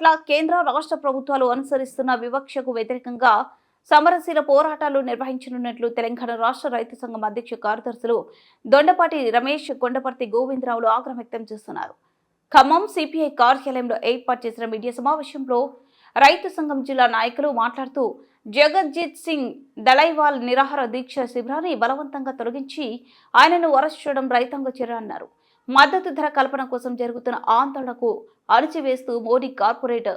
పట్ల కేంద్ర రాష్ట్ర ప్రభుత్వాలు అనుసరిస్తున్న వివక్షకు వ్యతిరేకంగా సమరశీల పోరాటాలు నిర్వహించనున్నట్లు తెలంగాణ రాష్ట్ర రైతు సంఘం అధ్యక్ష కార్యదర్శులు దొండపాటి రమేష్ కొండపర్తి గోవిందరావులు ఆగ్రహం వ్యక్తం చేస్తున్నారు. ఖమ్మం సిపిఐ కార్యాలయంలో ఏర్పాటు చేసిన మీడియా సమావేశంలో రైతు సంఘం జిల్లా నాయకులు మాట్లాడుతూ జగజ్జిత్ సింగ్ దళైవాల్ నిరాహార దీక్ష శిబిరాన్ని బలవంతంగా తొలగించి ఆయనను అరెస్ట్ చేయడం రైతాంగ చర్య అన్నారు. మద్దతు ధర కల్పన కోసం జరుగుతున్న ఆందోళనకు అణిచివేస్తూ మోడీ కార్పొరేట్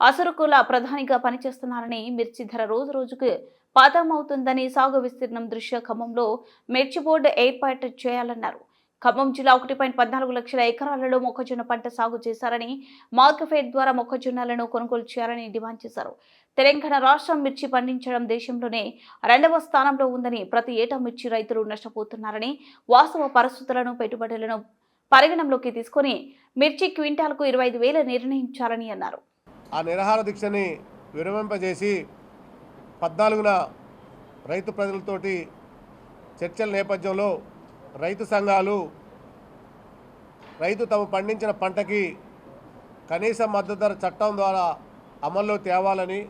అసరుకుల ప్రధానిగా పనిచేస్తున్నారని మిర్చి ధర రోజు రోజుకు పాతమవుతుందని సాగు విస్తీర్ణం దృష్ట్యా ఖమ్మంలో మిర్చి బోర్డు ఏర్పాటు చేయాలన్నారు. ఖమ్మం జిల్లా ఒకటి పాయింట్ పద్నాలుగు లక్షల ఎకరాలలో మొక్కజొన్న పంట సాగు చేశారని మార్కెఫెడ్ ద్వారా మొక్కజొన్నలను కొనుగోలు చేయాలని డిమాండ్ చేశారు. తెలంగాణ రాష్ట్రం మిర్చి పండించడం దేశంలోనే రెండవ స్థానంలో ఉందని ప్రతి ఏటా మిర్చి రైతులు నష్టపోతున్నారని వాస్తవ పరిస్థితులను పెట్టుబడులను పరిగణంలోకి తీసుకొని మిర్చి క్వింటాల్కు ఇరవై ఐదు వేలు నిర్ణయించాలని అన్నారు. ఆ నిరాహార దీక్షని విరమింపజేసి పద్నాలుగున రైతు ప్రజలతోటి చర్చల నేపథ్యంలో రైతు సంఘాలు రైతు తాము పండించిన పంటకి కనీస మద్దతు ధర చట్టం ద్వారా అమల్లో తేవాలని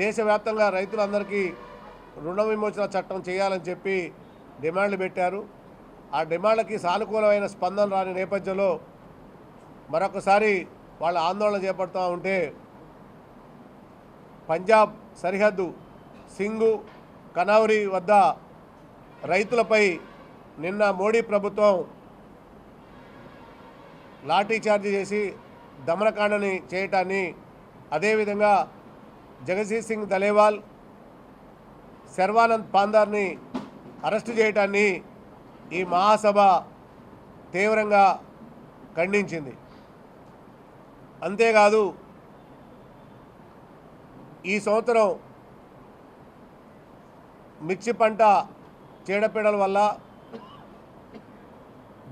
దేశవ్యాప్తంగా రైతులందరికీ రుణ విమోచన చట్టం చేయాలని చెప్పి డిమాండ్లు పెట్టారు. ఆ డిమాండ్లకి సానుకూలమైన స్పందన రాని నేపథ్యంలో మరొకసారి వాళ్ళ ఆందోళన చేపడుతూ ఉంటే పంజాబ్ సరిహద్దు సింగు కనౌరి వద్ద రైతులపై నిన్న మోడీ ప్రభుత్వం లాఠీచార్జ్ చేసి దమనకాండని చేయటాన్ని అదేవిధంగా జగజీత్ సింగ్ దలేవాల్ శర్వానంద్ పాందార్ని అరెస్టు చేయటాన్ని ఈ మహాసభ తీవ్రంగా ఖండించింది. అంతేకాదు ఈ సంవత్సరం మిర్చి పంట చీడపీడల వల్ల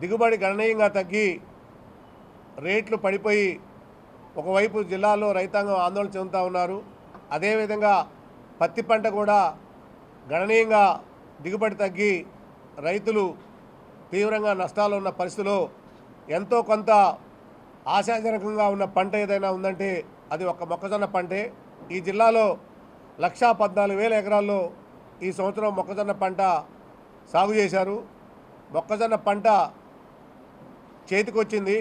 దిగుబడి గణనీయంగా తగ్గి రేట్లు పడిపోయి ఒకవైపు జిల్లాలో రైతాంగం ఆందోళన చెందుతూ ఉన్నారు. అదేవిధంగా పత్తి పంట కూడా గణనీయంగా దిగుబడి తగ్గి రైతులు తీవ్రంగా నష్టాలు ఉన్న పరిస్థితిలో ఎంతో కొంత ఆశాజనకంగా ఉన్న పంట ఏదైనా ఉందంటే అది ఒక మొక్కజొన్న పంటే. ఈ జిల్లాలో లక్షా పద్నాలుగు వేల ఎకరాల్లో ఈ సంవత్సరం మొక్కజొన్న పంట సాగు చేశారు. మొక్కజొన్న పంట చేతికొచ్చింది.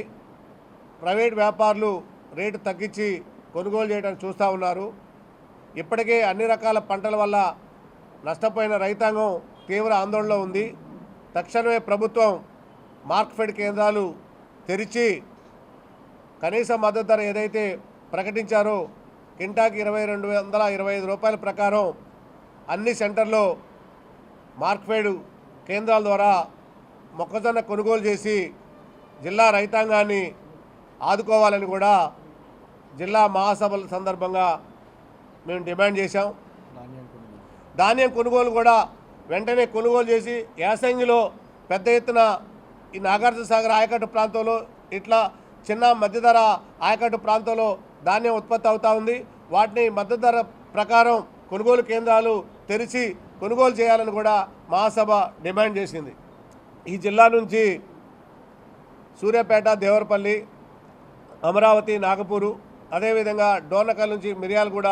ప్రైవేట్ వ్యాపారులు రేటు తగ్గించి కొనుగోలు చేయడానికి చూస్తూ ఉన్నారు. ఇప్పటికే అన్ని రకాల పంటల వల్ల నష్టపోయిన రైతాంగం తీవ్ర ఆందోళనలో ఉంది. తక్షణమే ప్రభుత్వం మార్క్ఫెడ్ కేంద్రాలు తెరిచి కనీస మద్దతు ధర ఏదైతే ప్రకటించారో కింటాకి ఇరవై రెండు వందల ఇరవై ఐదు రూపాయల ప్రకారం అన్ని సెంటర్లో మార్క్ఫెడ్ కేంద్రాల ద్వారా మొక్కజొన్న కొనుగోలు చేసి జిల్లా రైతాంగాన్ని ఆదుకోవాలని కూడా జిల్లా మహాసభల సందర్భంగా మేము డిమాండ్ చేశాం. ధాన్యం కొనుగోలు కూడా వెంటనే కొనుగోలు చేసి యాసంగిలో పెద్ద ఎత్తున ఈ నాగార్జున సాగర్ ఆయకట్టు ప్రాంతంలో ఇట్లా చిన్న మధ్యధర ఆయకట్టు ప్రాంతంలో ధాన్యం ఉత్పత్తి అవుతూ ఉంది. వాటిని మద్దతు ధర ప్రకారం కొనుగోలు కేంద్రాలు తెరిచి కొనుగోలు చేయాలని కూడా మహాసభ డిమాండ్ చేసింది. ఈ జిల్లా నుంచి సూర్యాపేట దేవరపల్లి అమరావతి నాగపూరు అదేవిధంగా డోర్నకల్ నుంచి మిర్యాలగూడ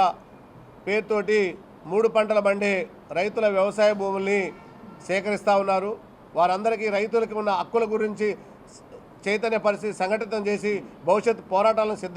పేరుతోటి మూడు పంటల బండి రైతుల వ్యవసాయ భూముల్ని సేకరిస్తూ ఉన్నారు. వారందరికీ రైతులకి ఉన్న హక్కుల గురించి చైతన్య పరిస్థితి సంఘటితం చేసి భవిష్యత్ పోరాటాలను సిద్ధ